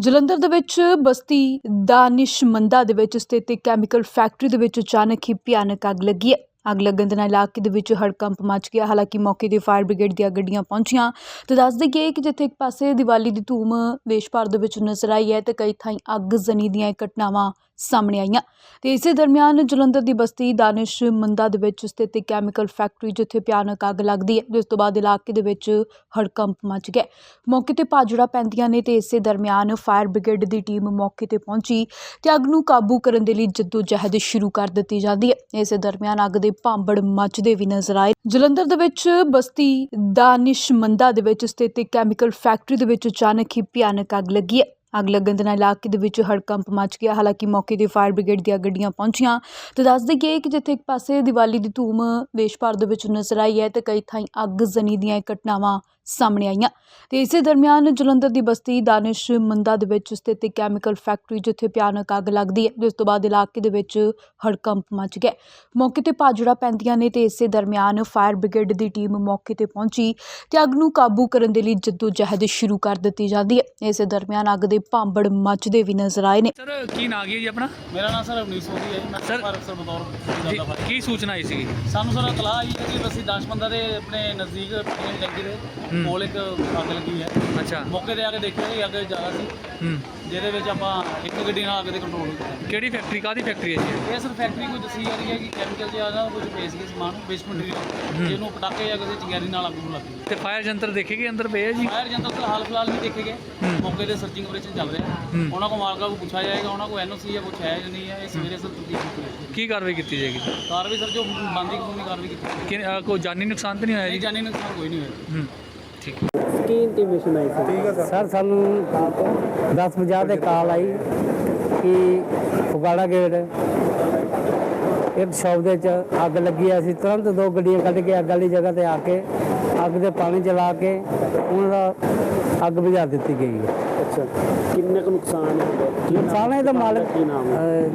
ਜਲੰਧਰ ਦੇ ਵਿੱਚ ਬਸਤੀ ਦਾਨਿਸ਼ਮੰਦਾ ਦੇ ਵਿੱਚ ਸਥਿਤ ਇੱਕ ਕੈਮੀਕਲ ਫੈਕਟਰੀ ਦੇ ਵਿੱਚ ਅਚਾਨਕ ਹੀ ਭਿਆਨਕ ਅੱਗ ਲੱਗੀ ਹੈ। ਅੱਗ ਲੱਗਣ ਦੇ ਨਾਲ ਇਲਾਕੇ ਦੇ ਵਿੱਚ ਹੜਕੰਪ ਮਚ ਗਿਆ। ਹਾਲਾਂਕਿ ਮੌਕੇ ਤੇ ਫਾਇਰ ਬ੍ਰਿਗੇਡ ਦੀਆਂ ਗੱਡੀਆਂ ਪਹੁੰਚੀਆਂ। ਤੇ ਦੱਸ ਦੇਈਏ ਕਿ ਜਿੱਥੇ ਇੱਕ ਪਾਸੇ ਦੀਵਾਲੀ ਦੀ ਧੂਮ ਦੇਸ਼ ਭਰ ਦੇ ਵਿੱਚ ਨਜ਼ਰ ਆਈ ਹੈ ਤੇ ਕਈ ਥਾਈਂ ਅੱਗ ਜ਼ਨੀ ਦੀਆਂ ਘਟਨਾਵਾਂ ਸਾਹਮਣੇ ਆਈਆਂ। ਤੇ ਇਸੇ ਦਰਮਿਆਨ ਜਲੰਧਰ ਦੀ ਬਸਤੀ ਦਾਨਿਸ਼ ਮੰਦਾ ਦੇ ਵਿੱਚ ਸਥਿਤ ਇੱਕ ਕੈਮੀਕਲ ਫੈਕਟਰੀ ਜਿੱਥੇ ਭਿਆਨਕ ਅੱਗ ਲੱਗਦੀ ਹੈ, ਜਿਸ ਤੋਂ ਬਾਅਦ ਇਲਾਕੇ ਦੇ ਵਿੱਚ ਹੜਕੰਪ ਮਚ ਗਿਆ। ਮੌਕੇ ਤੇ ਭਾਜੜਾ ਪੈਂਦੀਆਂ ਨੇ ਤੇ ਇਸੇ ਦਰਮਿਆਨ ਫਾਇਰ ਬ੍ਰਿਗੇਡ ਦੀ ਟੀਮ ਮੌਕੇ ਤੇ ਪਹੁੰਚੀ ਤੇ ਅੱਗ ਨੂੰ ਕਾਬੂ ਕਰਨ ਦੇ ਲਈ ਜਹਿਦ ਸ਼ੁਰੂ ਕਰ ਦਿੱਤੀ ਜਾਂਦੀ ਹੈ। ਇਸੇ ਦਰਮਿਆਨ ਅੱਗ ਦੇ ਭਾਂਬੜ ਮੱਚਦੇ ਵੀ ਨਜ਼ਰ ਆਏ। ਜਲੰਧਰ ਦੇ ਵਿੱਚ ਬਸਤੀ ਦਾਨਿਸ਼ਮੰਦਾ ਦੇ ਵਿੱਚ ਸਥਿਤ ਇੱਕ ਕੈਮੀਕਲ ਫੈਕਟਰੀ ਦੇ ਵਿੱਚ ਅਚਾਨਕ ਹੀ ਭਿਆਨਕ ਅੱਗ ਲੱਗੀ ਹੈ। ਅੱਗ ਲੱਗਣ ਦੇ ਨਾਲ ਇਲਾਕੇ ਦੇ ਵਿੱਚ ਹੜਕੰਪ ਮਚ ਗਿਆ। ਹਾਲਾਂਕਿ ਮੌਕੇ ਤੇ ਫਾਇਰ ਬ੍ਰਿਗੇਡ ਦੀਆਂ ਗੱਡੀਆਂ ਪਹੁੰਚੀਆਂ। ਤੇ ਦੱਸ ਦੇਈਏ ਕਿ ਜਿੱਥੇ ਇੱਕ ਪਾਸੇ ਦੀਵਾਲੀ ਦੀ ਧੂਮ ਦੇਸ਼ ਭਰ ਦੇ ਵਿੱਚ ਨਜ਼ਰ ਆਈ ਹੈ ਤੇ ਕਈ ਥਾਈਂ ਅੱਗ ਜ਼ਨੀ ਦੀਆਂ ਘਟਨਾਵਾਂ ਸਾਹਮਣੇ ਆਈਆਂ। ਤੇ ਇਸੇ ਦਰਮਿਆਨ ਜਲੰਧਰ ਦੀ ਬਸਤੀ ਦਾਨਿਸ਼ਮੰਦਾ ਦੇ ਵਿੱਚ ਸਥਿਤ ਇੱਕ ਕੈਮੀਕਲ ਫੈਕਟਰੀ ਜਿੱਥੇ ਭਿਆਨਕ ਅੱਗ ਲੱਗਦੀ ਹੈ ਜਿਸ ਤੋਂ ਬਾਅਦ ਇਲਾਕੇ ਦੇ ਵਿੱਚ ਹੜਕੰਪ ਮਚ ਗਿਆ ਮੌਕੇ ਤੇ ਭਾਜੜਾ ਪੈਂਦੀਆਂ ਨੇ ਤੇ ਇਸੇ ਦਰਮਿਆਨ ਫਾਇਰ ਬ੍ਰਿਗੇਡ ਦੀ ਟੀਮ ਮੌਕੇ ਤੇ ਪਹੁੰਚੀ ਤੇ ਅੱਗ ਨੂੰ ਕਾਬੂ ਕਰਨ ਦੇ ਲਈ ਜਹਿਦ ਸ਼ੁਰੂ ਕਰ ਦਿੱਤੀ ਜਾਂਦੀ ਹੈ। ਇਸੇ ਦਰਮਿਆਨ ਅੱਗ ਦੇ ਭਾਂਬੜ ਮੱਚਦੇ ਵੀ ਨਜ਼ਰ ਆਏ ਨੇ। ਸਰ ਕੀ ਨਾਂ ਹੈ ਜੀ ਆਪਣਾ? ਮੇਰਾ ਨਾਮ ਸਰ ਅਵਨੀਸ਼ ਸੋਢੀ ਹੈ ਜੀ। ਮੈਂ Sir- ਭਾਰਤ ਅਫਸਰ ਬਤੌਰ ਜੀ। ਕੀ ਸੂਚਨਾ ਆਈ ਸੀਗੀ? ਸਾਨੂੰ ਸਰ ਇਤਲਾਹ ਆਈ ਹੈ ਕਿ ਅਸੀਂ ਦਾਸ਼ਮੰਦਾ ਦੇ ਆਪਣੇ ਨਜ਼ਦੀਕ ਪੀਣ ਟੈਂਕੀ ਦੇ। ਕੋਲ ਇੱਕ ਅੱਗ ਲੱਗੀ ਹੈ। ਅੱਛਾ। ਮੌਕੇ ਤੇ ਆ ਕੇ ਦੇਖਿਆ ਕਿ ਅੱਗ ਜ਼ਿਆਦਾ ਸੀ। ਹੂੰ। ਜਿਹਦੇ ਵਿੱਚ ਆਪਾਂ ਇੱਕ ਗੱਡੀ ਨਾਲ ਅੱਗ ਦੇ ਕੰਟਰੋਲ ਕੀਤਾ ਕਿਹੜੀ ਫੈਕਟਰੀ ਕਾਦੀ ਫੈਕਟਰੀ ਹੈ ਜੀ ਇਹ? ਸਰ ਫੈਕਟਰੀ ਕੋਈ ਦੱਸੀ ਜਾ ਰਹੀ ਹੈ ਕਿ ਕੈਮੀਕਲ ਜ਼ਿਆਦਾ ਕੁਝ ਵੇਚ ਕੇ ਸਮਾਨ ਵੇਸਟ ਮਟੀਰੀਅਲ ਜਿਹਨੂੰ ਪਟਾਕੇ ਜਾਂ ਕਿਸੇ ਚਿੰਗਾਰੀ ਨਾਲ ਅੱਗ ਨੂੰ ਲੱਗੀ ਤੇ ਫਾਇਰ ਜੰਤਰ ਦੇਖੇ ਗਏ ਅੰਦਰ ਪਏ ਜੀ? ਫਾਇਰ ਜੰਤਰ ਫਿਲਹਾਲ ਫਿਲਹਾਲ ਨਹੀਂ ਦੇਖੇ ਗਏ। ਮੌਕੇ ਤੇ ਸਰਚਿੰਗ ਆਪਰੇਸ਼ਨ ਚੱਲ ਰਿਹਾ। ਉਹਨਾਂ ਕੋਲ ਮਾਲਕਾਂ ਕੋਲ ਪੁੱਛਿਆ ਜਾਏਗਾ ਉਹਨਾਂ ਕੋਲ ਐਨਓਸੀ ਹੈ ਜਾਂ ਨਹੀਂ ਹੈ ਇਹ ਸਵੇਰੇ ਸਰ ਜਾਏਗੀ ਕੀ ਕਾਰਵਾਈ ਕੀਤੀ ਜਾਏਗੀ? ਕਾਰਵਾਈ ਸਰ ਜੋ ਬੰਦੀ ਕਾਨੂੰਨੀ ਕਾਰਵਾਈ ਕੀਤੀ। ਕਿ ਕੋਈ ਜਾਨੀ ਨੁਕਸਾਨ ਤਾਂ ਨਹੀਂ ਹੋਇਆ ਜੀ? ਜਾਨੀ ਨੁਕਸਾਨ ਕੋਈ ਨਹੀਂ ਹੋਇਆ। ਹੂੰ। ਠੀਕ। ਕੀ ਇੰਟੀਮੇਸ਼ਨ ਆਈ ਸੀ। ਸਰ। ਸਾਨੂੰ 10 ਵਜੇ ਦੇ ਕਾਲ ਆਈ ਕਿ ਫੁਗਾੜਾ ਗੇਟ ਇੱਕ ਸ਼ੌਪ ਦੇ ਚ ਅੱਗ ਲੱਗੀ ਆ। ਅਸੀਂ ਤੁਰੰਤ ਦੋ ਗੱਡੀਆਂ ਕੱਢ ਕੇ ਅੱਗ ਵਾਲੀ ਜਗ੍ਹਾ ਤੇ ਆ ਕੇ ਅੱਗ ਦੇ ਪਾਣੀ ਚਲਾ ਕੇ ਉਹਨਾਂ ਦਾ ਅੱਗ ਬੁਝਾ ਦਿੱਤੀ ਗਈ ਹੈ। ਅੱਛਾ ਕਿੰਨੇ ਕੁ ਨੁਕਸਾਨ ਹੋ? ਗਿਆ ਕੀ ਨਾਮ- ਨੁਕਸਾਨ ਇਹਦਾ ਮਾਲਕ ਕੀ ਨਾਮ ਹੈ? ਅਹ,